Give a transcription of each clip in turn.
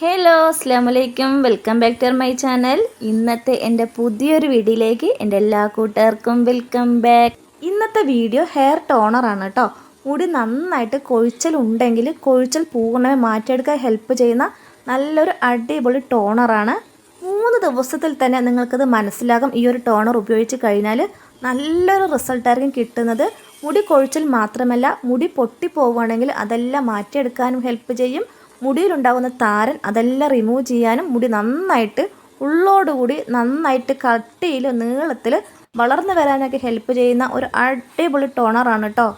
Hello അസ്ലാമലൈക്കും welcome back to my channel. ഇന്നത്തെ എന്റെ പുതിയൊരു വീഡിയോയിലേക്ക് എന്റെ എല്ലാ കൂട്ടുകാർക്കും വെൽക്കം ബാക്ക്. ഇന്നത്തെ വീഡിയോ ഹെയർ ടോണറാണ് കേട്ടോ. മുടി നന്നായിട്ട് കൊഴിച്ചൽ ഉണ്ടെങ്കിൽ കൊഴിച്ചൽ പൂർണമായി മാറ്റിയെടുക്കാൻ ഹെൽപ്പ് ചെയ്യുന്ന നല്ലൊരു അടിപൊളി ടോണറാണ്. മൂന്ന് ദിവസത്തിൽ തന്നെ നിങ്ങൾക്കത് മനസ്സിലാകും ഈ ഒരു ടോണർ ഉപയോഗിച്ച് കഴിഞ്ഞാൽ നല്ലൊരു റിസൾട്ടായിരിക്കും കിട്ടുന്നത്. മുടി കൊഴിച്ചൽ മാത്രമല്ല മുടി പൊട്ടി പൊട്ടിപ്പോവുകയാണെങ്കിൽ അതെല്ലാം മാറ്റിയെടുക്കാനും ഹെൽപ്പ് ചെയ്യും. മുടിയിലുണ്ടാകുന്ന താരൻ അതെല്ലാം റിമൂവ് ചെയ്യാനും മുടി നന്നായിട്ട് ഉള്ളോടുകൂടി നന്നായിട്ട് കട്ടിയിൽ നീളത്തിൽ വളർന്നു വരാനൊക്കെ ഹെൽപ്പ് ചെയ്യുന്ന ഒരു അടിപൊളി ടോണറാണ് കേട്ടോ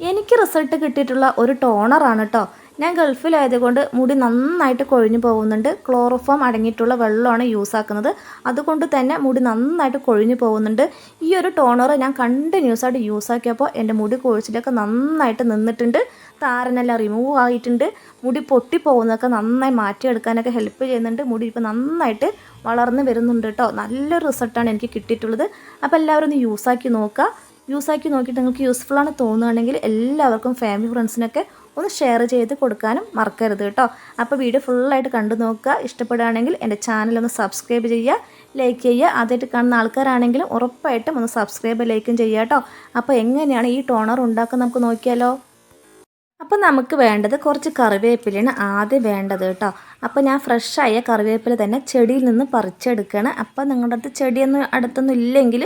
എനിക്ക് റിസൾട്ട് കിട്ടിയിട്ടുള്ള ഒരു ടോണറാണ് കേട്ടോ ഞാൻ ഗൾഫിലായതുകൊണ്ട് മുടി നന്നായിട്ട് കൊഴിഞ്ഞു പോകുന്നുണ്ട്. ക്ലോറോഫോം അടങ്ങിയിട്ടുള്ള വെള്ളമാണ് യൂസ് ആക്കുന്നത്. അതുകൊണ്ട് തന്നെ മുടി നന്നായിട്ട് കൊഴിഞ്ഞു പോകുന്നുണ്ട്. ഈ ഒരു ടോണർ ഞാൻ കണ്ടിന്യൂസ് ആയിട്ട് യൂസ് ആക്കിയപ്പോൾ എന്റെ മുടി കൊഴിച്ചിലൊക്കെ നന്നായിട്ട് നിന്നിട്ടുണ്ട്. താരനെല്ലാം റിമൂവ് ആയിട്ടുണ്ട്. മുടി പൊട്ടി പൊട്ടിപ്പോകുന്നതൊക്കെ നന്നായി മാറ്റിയെടുക്കാനൊക്കെ ഹെൽപ്പ് ചെയ്യുന്നുണ്ട്. മുടി ഇപ്പോൾ നന്നായിട്ട് വളർന്നു വരുന്നുണ്ട് കേട്ടോ. നല്ലൊരു റിസൾട്ടാണ് എനിക്ക് കിട്ടിയിട്ടുള്ളത്. അപ്പോൾ എല്ലാവരും ഒന്ന് യൂസ് ആക്കി നോക്കുക. യൂസ് ആക്കി നോക്കിയിട്ട് നിങ്ങൾക്ക് യൂസ്ഫുൾ ആണ് തോന്നുകയാണെങ്കിൽ എല്ലാവർക്കും ഫാമിലി ഫ്രണ്ട്സിനൊക്കെ ഒന്ന് ഷെയർ ചെയ്ത് കൊടുക്കാനും മറക്കരുത് കേട്ടോ. അപ്പോൾ വീഡിയോ ഫുള്ളായിട്ട് കണ്ടു നോക്കുക. ഇഷ്ടപ്പെടുകയാണെങ്കിൽ എന്റെ ചാനൽ ഒന്ന് സബ്സ്ക്രൈബ് ചെയ്യുക. ലൈക്ക് ചെയ്യുക. ആദ്യമായിട്ട് കാണുന്ന ആൾക്കാരാണെങ്കിലും ഉറപ്പായിട്ടും ഒന്ന് സബ്സ്ക്രൈബ് ലൈക്കും ചെയ്യുക കേട്ടോ. അപ്പോൾ എങ്ങനെയാണ് ഈ ടോണർ ഉണ്ടാക്കുക നമുക്ക് നോക്കിയാലോ. അപ്പോൾ നമുക്ക് വേണ്ടത് കുറച്ച് കറിവേപ്പിലയാണ് ആദ്യം വേണ്ടത് കേട്ടോ. അപ്പോൾ ഞാൻ ഫ്രഷായ കറിവേപ്പില തന്നെ ചെടിയിൽ നിന്ന് പറിച്ചെടുക്കുകയാണ്. അപ്പോൾ നിങ്ങളുടെ അടുത്ത് ചെടിയൊന്നും അടുത്തൊന്നും ഇല്ലെങ്കിൽ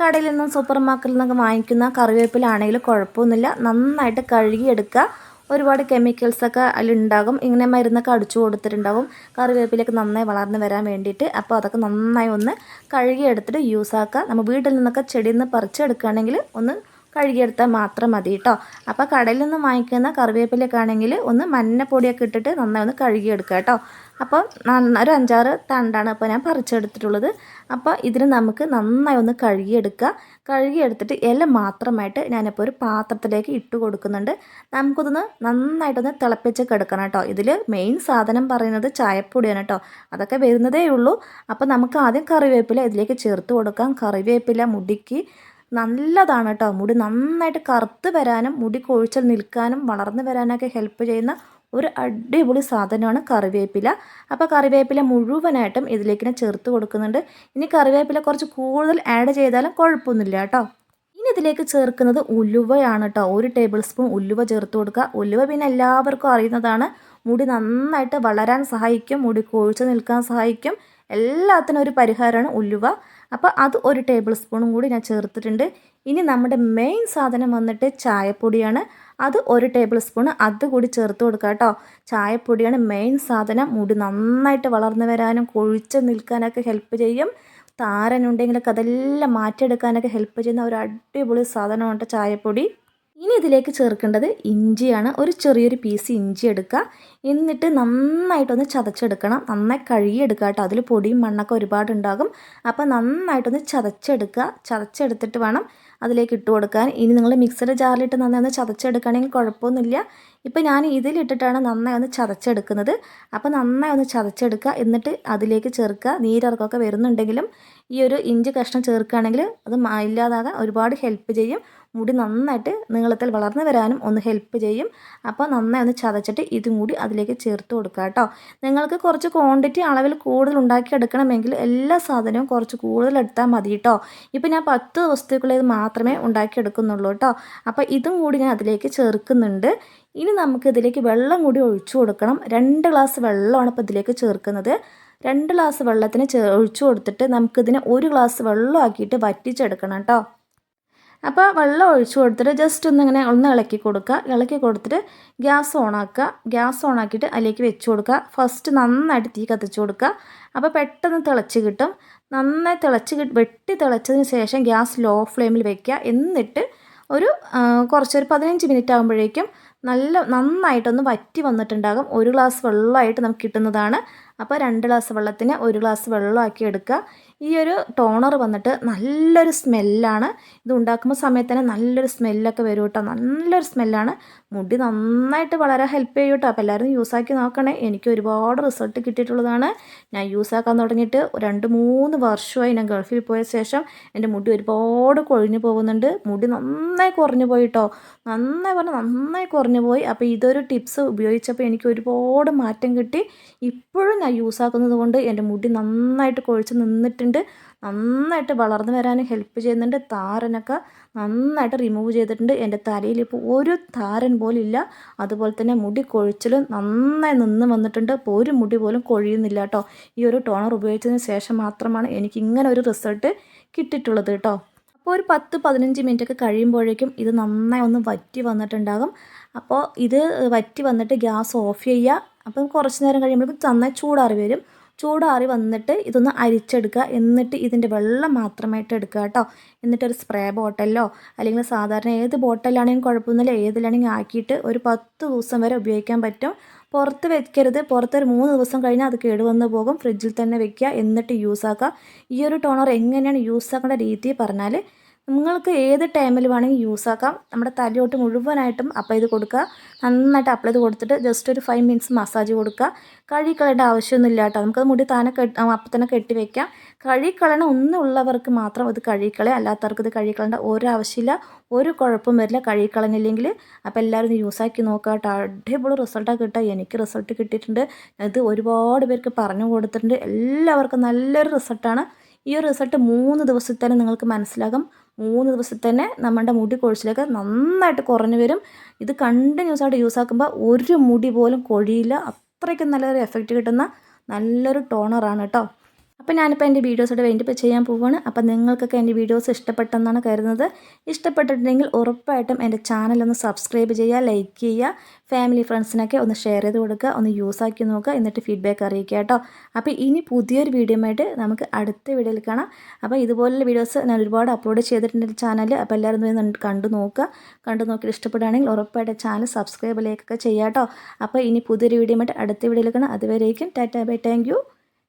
കടയിൽ നിന്നും സൂപ്പർ മാർക്കറ്റിൽ നിന്നൊക്കെ വാങ്ങിക്കുന്ന കറിവേപ്പിലാണെങ്കിലും കുഴപ്പമൊന്നുമില്ല. നന്നായിട്ട് കഴുകിയെടുക്കുക. ഒരുപാട് കെമിക്കൽസൊക്കെ അതിലുണ്ടാകും. ഇങ്ങനെ മരുന്നൊക്കെ അടിച്ചു കൊടുത്തിട്ടുണ്ടാകും കറിവേപ്പിലൊക്കെ നന്നായി വളർന്നു വരാൻ വേണ്ടിയിട്ട്. അപ്പോൾ അതൊക്കെ നന്നായി ഒന്ന് കഴുകിയെടുത്തിട്ട് യൂസ് ആക്കുക. നമ്മൾ വീട്ടിൽ നിന്നൊക്കെ ചെടിയിൽ നിന്ന് പറിച്ചെടുക്കുകയാണെങ്കിൽ ഒന്ന് കഴുകിയെടുത്താൽ മാത്രം മതി കേട്ടോ അപ്പോൾ കടയിൽ നിന്ന് വാങ്ങിക്കുന്ന കറിവേപ്പിലൊക്കെ ആണെങ്കിൽ ഒന്ന് മഞ്ഞപ്പൊടിയൊക്കെ ഇട്ടിട്ട് നന്നായി ഒന്ന് കഴുകിയെടുക്കുക കേട്ടോ അപ്പോൾ ഒരു അഞ്ചാറ് തണ്ടാണ് അപ്പോൾ ഞാൻ പറിച്ചെടുത്തിട്ടുള്ളത്. അപ്പോൾ ഇതിന് നമുക്ക് നന്നായി ഒന്ന് കഴുകിയെടുക്കുക. കഴുകിയെടുത്തിട്ട് ഇല മാത്രമായിട്ട് ഞാനിപ്പോൾ ഒരു പാത്രത്തിലേക്ക് ഇട്ട് കൊടുക്കുന്നുണ്ട്. നമുക്കിതൊന്ന് നന്നായിട്ടൊന്ന് തിളപ്പിച്ചൊക്കെ എടുക്കണം കേട്ടോ ഇതിൽ മെയിൻ സാധനം പറയുന്നത് ചായപ്പൊടിയാണ് കേട്ടോ അതൊക്കെ വരുന്നതേ ഉള്ളൂ. അപ്പോൾ നമുക്ക് ആദ്യം കറിവേപ്പില ഇതിലേക്ക് ചേർത്ത് കൊടുക്കാം. കറിവേപ്പില മുടിക്ക് നല്ലതാണ് കേട്ടോ. മുടി നന്നായിട്ട് കറുത്ത് വരാനും മുടി കൊഴിച്ചൽ നിൽക്കാനും വളർന്നു വരാനൊക്കെ ഹെൽപ്പ് ചെയ്യുന്ന ഒരു അടിപൊളി സാധനമാണ് കറിവേപ്പില. അപ്പോൾ കറിവേപ്പില മുഴുവനായിട്ടും ഇതിലേക്ക് ചേർത്ത് കൊടുക്കുന്നുണ്ട്. ഇനി കറിവേപ്പില കുറച്ച് കൂടുതൽ ആഡ് ചെയ്താലും കുഴപ്പമൊന്നുമില്ല കേട്ടോ. ഇനി ഇതിലേക്ക് ചേർക്കുന്നത് ഉലുവയാണ് കേട്ടോ. ഒരു ടേബിൾ സ്പൂൺ ഉലുവ ചേർത്ത് കൊടുക്കുക. ഉലുവ പിന്നെ എല്ലാവർക്കും അറിയുന്നതാണ്. മുടി നന്നായിട്ട് വളരാൻ സഹായിക്കും മുടി കൊഴിച്ച് നിൽക്കാൻ സഹായിക്കും. എല്ലാത്തിനും ഒരു പരിഹാരമാണ് ഉലുവ. അപ്പോൾ അത് ഒരു ടേബിൾ സ്പൂണും കൂടി ഞാൻ ചേർത്തിട്ടുണ്ട്. ഇനി നമ്മുടെ മെയിൻ സാധനം വന്നിട്ട് ചായപ്പൊടിയാണ്. അത് ഒരു ടേബിൾ സ്പൂൺ അത് കൂടി ചേർത്ത് കൊടുക്കുക കേട്ടോ. ചായപ്പൊടിയാണ് മെയിൻ സാധനം. മുടി നന്നായിട്ട് വളർന്നു വരാനും കൊഴിച്ച് നിൽക്കാനൊക്കെ ഹെൽപ്പ് ചെയ്യും. താരനുണ്ടെങ്കിലൊക്കെ അതെല്ലാം മാറ്റിയെടുക്കാനൊക്കെ ഹെൽപ്പ് ചെയ്യുന്ന ഒരു അടിപൊളി സാധനമാണ് ചായപ്പൊടി. ഇനി ഇതിലേക്ക് ചേർക്കേണ്ടത് ഇഞ്ചിയാണ്. ഒരു ചെറിയൊരു പീസ് ഇഞ്ചി എടുക്കുക. എന്നിട്ട് നന്നായിട്ടൊന്ന് ചതച്ചെടുക്കണം. നന്നായി കഴുകിയെടുക്കുക കേട്ടോ. അതിൽ പൊടിയും മണ്ണൊക്കെ ഒരുപാട് ഉണ്ടാകും. അപ്പോൾ നന്നായിട്ടൊന്ന് ചതച്ചെടുക്കുക. ചതച്ചെടുത്തിട്ട് വേണം അതിലേക്ക് ഇട്ട് കൊടുക്കാൻ. ഇനി നിങ്ങൾ മിക്സിയുടെ ജാറിലിട്ട് നന്നായി ഒന്ന് ചതച്ചെടുക്കുകയാണെങ്കിൽ കുഴപ്പമൊന്നുമില്ല. ഇപ്പോൾ ഞാൻ ഇതിലിട്ടിട്ടാണ് നന്നായി ഒന്ന് ചതച്ചെടുക്കുന്നത്. അപ്പോൾ നന്നായി ഒന്ന് ചതച്ചെടുക്കുക. എന്നിട്ട് അതിലേക്ക് ചേർക്കുക. നീരിറക്കമൊക്കെ വരുന്നുണ്ടെങ്കിലും ഈ ഒരു ഇഞ്ചി കഷ്ണം ചേർക്കുകയാണെങ്കിൽ അത് ഇല്ലാതാകാൻ ഒരുപാട് ഹെൽപ്പ് ചെയ്യും. മുടി നന്നായിട്ട് നീളത്തിൽ വളർന്നു വരാനും ഒന്ന് ഹെൽപ്പ് ചെയ്യും. അപ്പോൾ നന്നായി ഒന്ന് ചതച്ചിട്ട് ഇതും കൂടി അതിലേക്ക് ചേർത്ത് കൊടുക്കുക കേട്ടോ. നിങ്ങൾക്ക് കുറച്ച് ക്വാണ്ടിറ്റി അളവിൽ കൂടുതൽ ഉണ്ടാക്കി എടുക്കണമെങ്കിൽ എല്ലാ സാധനവും കുറച്ച് കൂടുതൽ എടുത്താൽ മതി കേട്ടോ. ഇപ്പോൾ ഞാൻ പത്ത് ദിവസത്തേക്കുള്ളത് മാത്രമേ ഉണ്ടാക്കിയെടുക്കുന്നുള്ളൂ കേട്ടോ. അപ്പോൾ ഇതും കൂടി ഞാൻ അതിലേക്ക് ചേർക്കുന്നുണ്ട്. ഇനി നമുക്ക് ഇതിലേക്ക് വെള്ളം കൂടി ഒഴിച്ചു കൊടുക്കണം. രണ്ട് ഗ്ലാസ് വെള്ളമാണ് ഇപ്പോൾ ഇതിലേക്ക് ചേർക്കുന്നത്. രണ്ട് ഗ്ലാസ് വെള്ളത്തിന് ഒഴിച്ചു കൊടുത്തിട്ട് നമുക്കിതിനെ ഒരു ഗ്ലാസ് വെള്ളമാക്കിയിട്ട് വറ്റിച്ചെടുക്കണം കേട്ടോ. അപ്പോൾ വെള്ളം ഒഴിച്ചു കൊടുത്തിട്ട് ജസ്റ്റ് ഒന്ന് ഇങ്ങനെ ഒന്ന് ഇളക്കി കൊടുക്കുക ഇളക്കി കൊടുത്തിട്ട് ഗ്യാസ് ഓണാക്കുക ഗ്യാസ് ഓണാക്കിയിട്ട് അതിലേക്ക് വെച്ച് കൊടുക്കുക ഫസ്റ്റ് നന്നായിട്ട് തീ കത്തിച്ച് കൊടുക്കുക അപ്പോൾ പെട്ടെന്ന് തിളച്ച് കിട്ടും. നന്നായി തിളച്ച് വെട്ടി തിളച്ചതിന് ശേഷം ഗ്യാസ് ലോ ഫ്ലെയിമിൽ വെക്കുക എന്നിട്ട് ഒരു കുറച്ചൊരു പതിനഞ്ച് മിനിറ്റ് ആകുമ്പോഴേക്കും നല്ല നന്നായിട്ടൊന്ന് വറ്റി വന്നിട്ടുണ്ടാകും. ഒരു ഗ്ലാസ് വെള്ളമായിട്ട് നമുക്ക് കിട്ടുന്നതാണ്. അപ്പോൾ രണ്ട് ഗ്ലാസ് വെള്ളത്തിന് ഒരു ഗ്ലാസ് വെള്ളമാക്കി എടുക്കുക. ഈ ഒരു ടോണർ വന്നിട്ട് നല്ലൊരു സ്മെല്ലാണ്. ഇത് ഉണ്ടാക്കുമ്പോൾ സമയത്ത് തന്നെ നല്ലൊരു സ്മെല്ലൊക്കെ വരും കേട്ടോ. നല്ലൊരു സ്മെല്ലാണ്. മുടി നന്നായിട്ട് വളരെ ഹെൽപ്പ് ചെയ്യും കേട്ടോ. അപ്പോൾ എല്ലാവരും യൂസാക്കി നോക്കണേ. എനിക്ക് ഒരുപാട് റിസൾട്ട് കിട്ടിയിട്ടുള്ളതാണ്. ഞാൻ യൂസാക്കാൻ തുടങ്ങിയിട്ട് രണ്ട് മൂന്ന് വർഷമായി ഞാൻ ഗൾഫിൽ പോയ ശേഷം എന്റെ മുടി ഒരുപാട് കൊഴിഞ്ഞു പോകുന്നുണ്ട്. മുടി നന്നായി കുറഞ്ഞു പോയിട്ടോ നന്നായി പറഞ്ഞാൽ നന്നായി കുറഞ്ഞു പോയി. അപ്പോൾ ഇതൊരു ടിപ്സ് ഉപയോഗിച്ചപ്പോൾ എനിക്ക് ഒരുപാട് മാറ്റം കിട്ടി. ഇപ്പോഴും ഞാൻ യൂസ് ആക്കുന്നത് കൊണ്ട് എന്റെ മുടി നന്നായിട്ട് കൊഴിച്ച് നിന്നിട്ടുണ്ട്. നന്നായിട്ട് വളർന്നു വരാനും ഹെൽപ്പ് ചെയ്യുന്നുണ്ട്. താരനൊക്കെ നന്നായിട്ട് റിമൂവ് ചെയ്തിട്ടുണ്ട്. എന്റെ തലയിൽ ഇപ്പോൾ ഒരു താരൻ പോലും ഇല്ല. അതുപോലെ തന്നെ മുടി കൊഴിച്ചിൽ നന്നായി നിന്ന് വന്നിട്ടുണ്ട്. ഇപ്പോൾ ഒരു മുടി പോലും കൊഴിയുന്നില്ല കേട്ടോ. ഈ ഒരു ടോണർ ഉപയോഗിച്ചതിന് ശേഷം മാത്രമാണ് എനിക്ക് ഇങ്ങനെ ഒരു റിസൾട്ട് കിട്ടിയിട്ടുള്ളത് കേട്ടോ. അപ്പോൾ ഒരു പത്ത് പതിനഞ്ച് മിനിറ്റൊക്കെ കഴിയുമ്പോഴേക്കും ഇത് നന്നായി ഒന്ന് വറ്റി വന്നിട്ടുണ്ടാകും. അപ്പോൾ ഇത് വറ്റി വന്നിട്ട് ഗ്യാസ് ഓഫ് ചെയ്യുക അപ്പം കുറച്ച് നേരം കഴിയുമ്പോഴേക്കും നന്നായി ചൂടാറി വരും. ചൂടാറി വന്നിട്ട് ഇതൊന്ന് അരിച്ചെടുക്കുക. എന്നിട്ട് ഇതിന്റെ വെള്ളം മാത്രമായിട്ട് എടുക്കുക കേട്ടോ. എന്നിട്ടൊരു സ്പ്രേ ബോട്ടലിലോ അല്ലെങ്കിൽ സാധാരണ ഏത് ബോട്ടലാണെങ്കിലും കുഴപ്പമൊന്നുമില്ല. ഏതിലാണെങ്കിൽ ആക്കിയിട്ട് ഒരു പത്ത് ദിവസം വരെ ഉപയോഗിക്കാൻ പറ്റും. പുറത്ത് വെക്കരുത്. പുറത്തൊരു മൂന്ന് ദിവസം കഴിഞ്ഞാൽ അത് കേടുവന്ന് പോകും. ഫ്രിഡ്ജിൽ തന്നെ വെക്കുക. എന്നിട്ട് യൂസ് ആക്കുക ഈ ഒരു ടോണർ എങ്ങനെയാണ് യൂസ് ആക്കേണ്ട രീതി പറഞ്ഞാൽ നിങ്ങൾക്ക് ഏത് ടൈമിൽ വേണമെങ്കിൽ യൂസ് ആക്കാം. നമ്മുടെ തലയോട്ട് മുഴുവനായിട്ടും അപ്ലൈ ചെയ്ത് കൊടുക്കുക. നന്നായിട്ട് അപ്ലൈ ചെയ്ത് കൊടുത്തിട്ട് ജസ്റ്റ് ഒരു ഫൈവ് മിനിറ്റ്സ് മസാജ് കൊടുക്കുക. കഴുകിക്കളയേണ്ട ആവശ്യമൊന്നുമില്ല കേട്ടോ. നമുക്കത് മുടി താനെ കെട്ടി അപ്പം തന്നെ കെട്ടി വെക്കാം. കഴുകിക്കളയണ ഒന്നുള്ളവർക്ക് മാത്രം ഇത് കഴുകിക്കളയാം അല്ലാത്തവർക്ക് ഇത് കഴുകിക്കളേണ്ട ഒരാവശ്യമില്ല. ഒരു കുഴപ്പം വരില്ല. കഴുകിക്കളഞ്ഞില്ലെങ്കിൽ അപ്പോൾ എല്ലാവരും ഇത് യൂസ് ആക്കി നോക്കുക കേട്ടോ. അടിപൊളി റിസൾട്ടാണ് കിട്ടുക. എനിക്ക് റിസൾട്ട് കിട്ടിയിട്ടുണ്ട്. ഇത് ഒരുപാട് പേർക്ക് പറഞ്ഞു കൊടുത്തിട്ടുണ്ട്. എല്ലാവർക്കും നല്ലൊരു റിസൾട്ടാണ് ഈ ഒരു റിസൾട്ട് മൂന്ന് ദിവസത്തിൽ തന്നെ നിങ്ങൾക്ക് മനസ്സിലാകും. മൂന്ന് ദിവസത്തിൽ തന്നെ നമ്മുടെ മുടി കൊഴിച്ചിലൊക്കെ നന്നായിട്ട് കുറഞ്ഞു വരും. ഇത് കണ്ടിന്യൂസ് ആയിട്ട് യൂസ് ആക്കുമ്പോൾ ഒരു മുടി പോലും കൊഴിയില്ല. അത്രയ്ക്കും നല്ലൊരു എഫക്റ്റ് കിട്ടുന്ന നല്ലൊരു ടോണറാണ് കേട്ടോ അപ്പോൾ ഞാനിപ്പോൾ എന്റെ വീഡിയോസോടെ വേണ്ടി ചെയ്യാൻ പോവുകയാണ്. അപ്പോൾ നിങ്ങൾക്കൊക്കെ എന്റെ വീഡിയോസ് ഇഷ്ടപ്പെട്ടെന്നാണ് കരുതുന്നത്. ഇഷ്ടപ്പെട്ടിട്ടുണ്ടെങ്കിൽ ഉറപ്പായിട്ടും എന്റെ ചാനൽ ഒന്ന് സബ്സ്ക്രൈബ് ചെയ്യുക ലൈക്ക് ചെയ്യുക ഫാമിലി ഫ്രണ്ട്സിനൊക്കെ ഒന്ന് ഷെയർ ചെയ്ത് കൊടുക്കുക ഒന്ന് യൂസ് ആക്കി നോക്കുക എന്നിട്ട് ഫീഡ്ബാക്ക് അറിയിക്കുക കേട്ടോ. അപ്പോൾ ഇനി പുതിയൊരു വീഡിയോ ആയിട്ട് നമുക്ക് അടുത്ത വീഡിയോയിൽ കാണാം. അപ്പോൾ ഇതുപോലുള്ള വീഡിയോസ് ഞാൻ ഒരുപാട് അപ്ലോഡ് ചെയ്തിട്ടുണ്ട് ചാനൽ അപ്പോൾ എല്ലാവരും ഒന്ന് കണ്ടു നോക്കുക. കണ്ടു നോക്കി ഇഷ്ടപ്പെടുകയാണെങ്കിൽ ഉറപ്പായിട്ട് ചാനൽ സബ്സ്ക്രൈബ് ലൈക്കൊക്കെ ചെയ്യാം കേട്ടോ. അപ്പോൾ ഇനി പുതിയൊരു വീഡിയോ ആയിട്ട് അടുത്ത വീഡിയോയിൽ കാണാം. അതുവരേക്കും tata bye. Thank